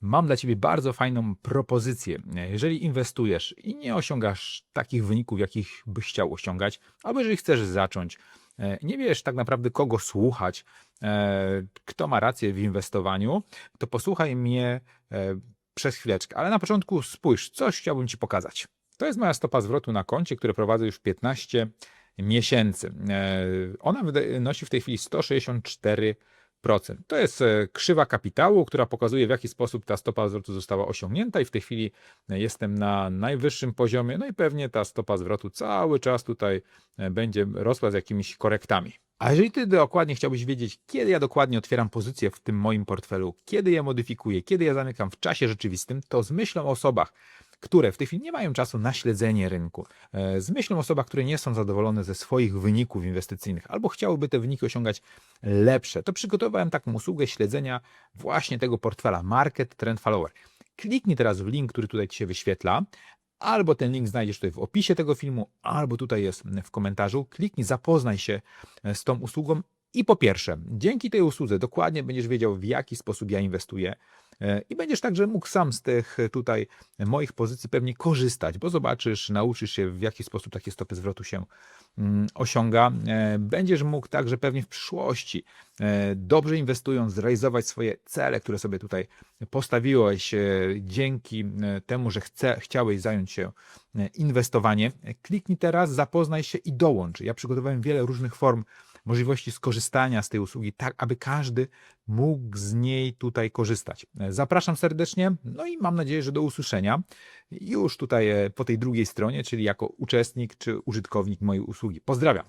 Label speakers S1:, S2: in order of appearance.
S1: Mam dla Ciebie bardzo fajną propozycję. Jeżeli inwestujesz i nie osiągasz takich wyników, jakich byś chciał osiągać, albo jeżeli chcesz zacząć, e, nie wiesz tak naprawdę kogo słuchać, e, kto ma rację w inwestowaniu, to posłuchaj mnie e, przez chwileczkę. Ale na początku spójrz, coś chciałbym Ci pokazać. To jest moja stopa zwrotu na koncie, które prowadzę już 15 miesięcy. Ona wynosi w tej chwili 164%. To jest e, krzywa kapitału, która pokazuje, w jaki sposób ta stopa zwrotu została osiągnięta, i w tej chwili jestem na najwyższym poziomie. No i pewnie ta stopa zwrotu cały czas tutaj e, będzie rosła z jakimiś korektami. A jeżeli ty dokładnie chciałbyś wiedzieć, kiedy ja dokładnie otwieram pozycje w tym moim portfelu, kiedy je modyfikuję, kiedy je zamykam w czasie rzeczywistym, to z myślą o osobach, które w tej chwili nie mają czasu na śledzenie rynku, e, z myślą osobach, które nie są zadowolone ze swoich wyników inwestycyjnych albo chciałyby te wyniki osiągać lepsze, to przygotowałem taką usługę śledzenia właśnie tego portfela Market Trend Follower. Kliknij teraz w link, który tutaj Ci się wyświetla, albo ten link znajdziesz tutaj w opisie tego filmu, albo tutaj jest w komentarzu. Kliknij, zapoznaj się e, z tą usługą i po pierwsze, dzięki tej usłudze dokładnie będziesz wiedział, w jaki sposób ja inwestuję i będziesz także mógł sam z tych tutaj moich pozycji pewnie korzystać, bo zobaczysz, nauczysz się, w jaki sposób takie stopy zwrotu się mm, osiąga. E, Będziesz mógł także pewnie w przyszłości, e, dobrze inwestując, zrealizować swoje cele, które sobie tutaj postawiłeś e, dzięki e, temu, że chce, chciałeś zająć się e, inwestowaniem. Kliknij teraz, zapoznaj się i dołącz. Ja przygotowałem wiele różnych form możliwości skorzystania z tej usługi, tak aby każdy mógł z niej tutaj korzystać. Zapraszam serdecznie, no i mam nadzieję, że do usłyszenia już tutaj e, po tej drugiej stronie, czyli jako uczestnik czy użytkownik mojej usługi. Pozdrawiam.